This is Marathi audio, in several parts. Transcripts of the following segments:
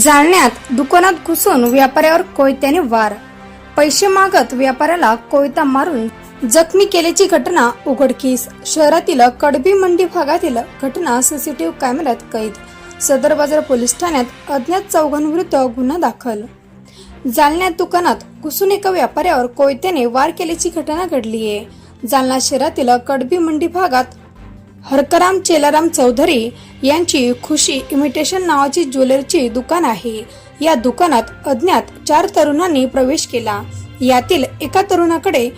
जालन्यात दुकानात घुसून व्यापाऱ्यावर कोयत्याने वार. पैसे मागत व्यापाऱ्याला कोयता मारून जखमी केल्याची घटना उघडकीस. शहरातील कडबी मंडी भागातील घटना सीसीटीव्ही कॅमेऱ्यात कैद. सदर बाजार पोलीस ठाण्यात अज्ञात चौघांविरुद्ध गुन्हा दाखल. जालन्यात दुकानात घुसून एका व्यापाऱ्यावर कोयत्याने वार केल्याची घटना घडली आहे जालना शहरातील कडबी मंडी भागात हरकराम चेलाराम चौधरी यांची खुशी इमिटेशन नावाची ज्वेलरीची दुकान आहे. या दुकानात अज्ञात चार तरुणांनी प्रवेश केला. यातील एका तरुणाकडे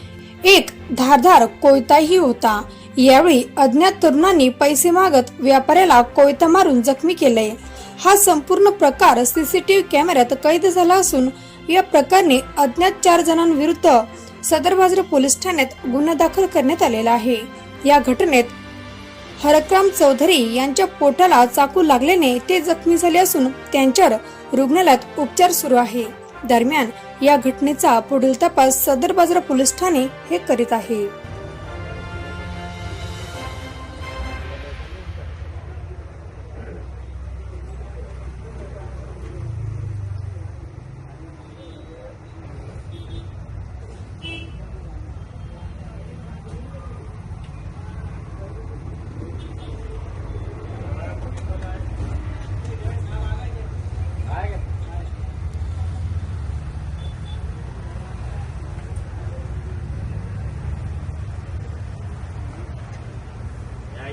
एक धारधार कोयताही होता. यावेळी अज्ञात तरुणांनी पैसे मागत व्यापाऱ्याला कोयता मारून जखमी केले. हा संपूर्ण प्रकार सीसीटीव्ही कॅमेऱ्यात कैद झाला असून या प्रकरणी अज्ञात चार जणांविरुद्ध सदर बाजार पोलीस ठाण्यात गुन्हा दाखल करण्यात आलेला आहे. या घटनेत हरकराम चौधरी यांच्या पोटाला चाकू लागल्याने ते जखमी झाले असून त्यांच्यावर रुग्णालयात उपचार सुरू आहे. दरम्यान या घटनेचा पुढील तपास सदर बाजार पोलीस ठाणे हे करीत आहे.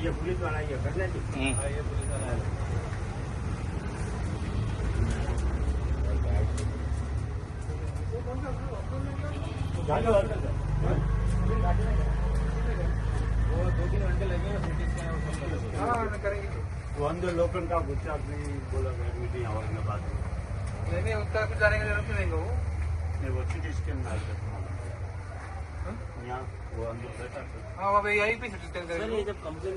ये पुलिस वाला ये करना जी हाँ, ये पुलिस वाला है। वो दो तीन घंटे लगेंगे हाँ करेंगे। वो अंदर लोकल का गुस्सा अपनी बोला गया मीटिंग आवर में बात नहीं नहीं उसका कुछ जाने का ज़रूरत नहीं वो। नहीं वो सिटी स्कैन ना यहाँ वो अंदर बैठा हाँ वहाँ पे पे सिटी स्कैन करेंगे जब कंप्लेन